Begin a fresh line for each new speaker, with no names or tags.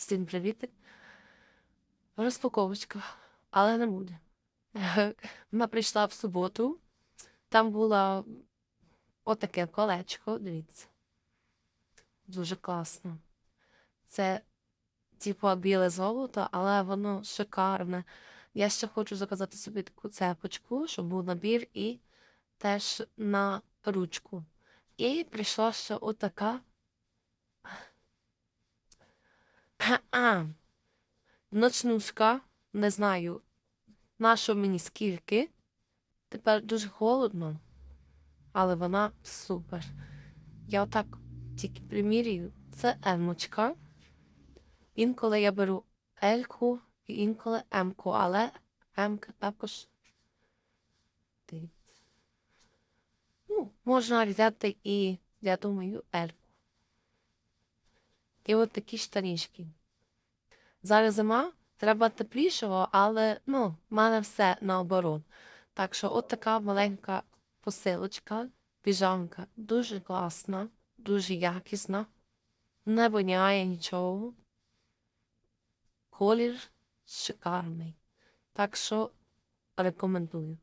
Всім привіт. Розпаковочка, але не буде. Вона прийшла в суботу. Там було отаке колечко, дивіться. Дуже класно. Це, типу, біле золото, але воно шикарне. Я ще хочу заказати собі таку цепочку, щоб був набір і теж на ручку. І прийшла ще отака. ночнушка, не знаю, на мені скільки. Тепер дуже холодно, але вона супер. Я отак тільки примірюю. Це емочка. Інколи я беру Ельку і інколи Емку, але Емка також. Ну, можна взяти і, я думаю, Ельку. І от такі штанішки. Зараз зима, треба теплішого, але ну, в мене все наоборот. Так що от така маленька посилочка, піжамка, дуже класна, дуже якісна, не воняє нічого. Колір шикарний. Так що рекомендую.